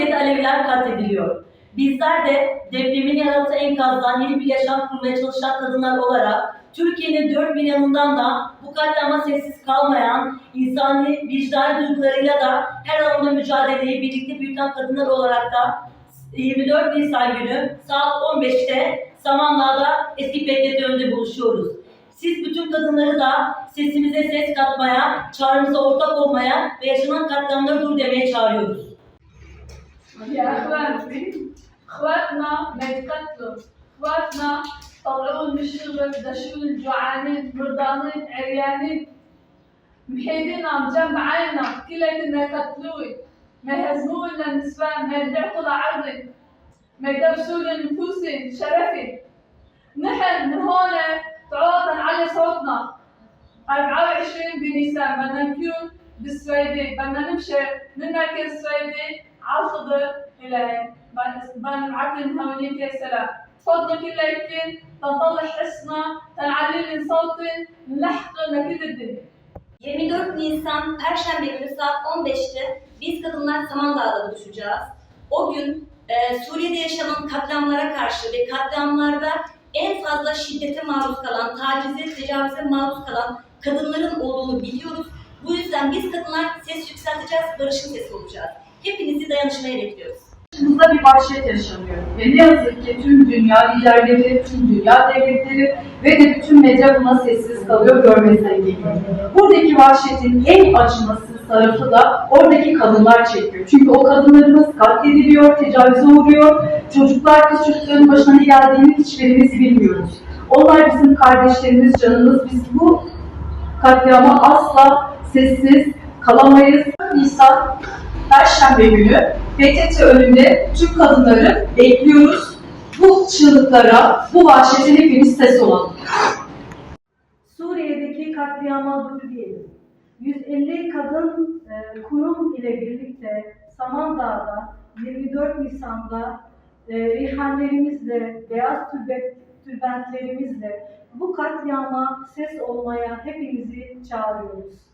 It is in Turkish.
Suriye'de Aleviler katlediliyor. Bizler de depremin yarattığı enkazdan yeni bir yaşam kurmaya çalışan kadınlar olarak Türkiye'nin dört bir yanından da bu katliama sessiz kalmayan, insani vicdan duygularıyla da her alanda mücadeleyi birlikte büyüten kadınlar olarak da 24 Nisan günü saat 15'te Samandağ'da eski Beklet'te önünde buluşuyoruz. Siz bütün kadınları da sesimize ses katmaya, çağrımıza ortak olmaya ve yaşanan katliamları dur demeye çağırıyoruz. يا أخوان أخواتنا ما يتقتلوا أخواتنا طلعون من الشغل دشون جوعانين مرضانين عريانين. محيدين عم جنب عينا كلنا يقتلوي ما يهزموا لنا النسوان ما يدعقوا لعرضي. ما يدرسوا لنفوسي شرفي. نحن من هون تعوضا نعلي صوتنا. 24 بنيسان بدنا نكون بالسويدي بدنا نمشي مركز السويدي. على الخضر إلى بدنا نعلن هونيك يا سلام تفضلوا كلياتكم تنطلع حسنا تنعلي لي صوتي نلحق لكل الدنيا 24 Nisan Perşembe günü saat 15'te biz kadınlar Samandağ'da buluşacağız. O gün e, Suriye'de yaşanan katliamlara karşı ve katliamlarda en fazla şiddete maruz kalan, tacize, tecavüze maruz kalan kadınların olduğunu biliyoruz. Bu yüzden biz kadınlar ses yükselteceğiz, barışın sesi olacağız. Hepinizi dayanışmaya bekliyoruz. Başımızda bir vahşet yaşanıyor. Ve ne yazık ki tüm dünya liderleri, tüm dünya devletleri ve de bütün medya buna sessiz kalıyor, görmezden geliyor. Buradaki vahşetin en acımasız tarafı da oradaki kadınlar çekiyor. Çünkü o kadınlarımız katlediliyor, tecavüze uğruyor. Çocuklar, kız çocukların başına ne geldiğini hiçbirimiz bilmiyoruz. Onlar bizim kardeşlerimiz, canımız. Biz bu katliama asla sessiz kalamayız. Nisan Perşembe günü PTT önünde tüm kadınları bekliyoruz. Bu çığlıklara, bu vahşete hepimiz ses olalım. Suriye'deki katliama dur diyelim. 150 kadın e, kurum ile birlikte Samandağ'da 24 Nisan'da e, rihanlerimizle, beyaz tülbent, tülbentlerimizle bu katliama ses olmaya hepinizi çağırıyoruz.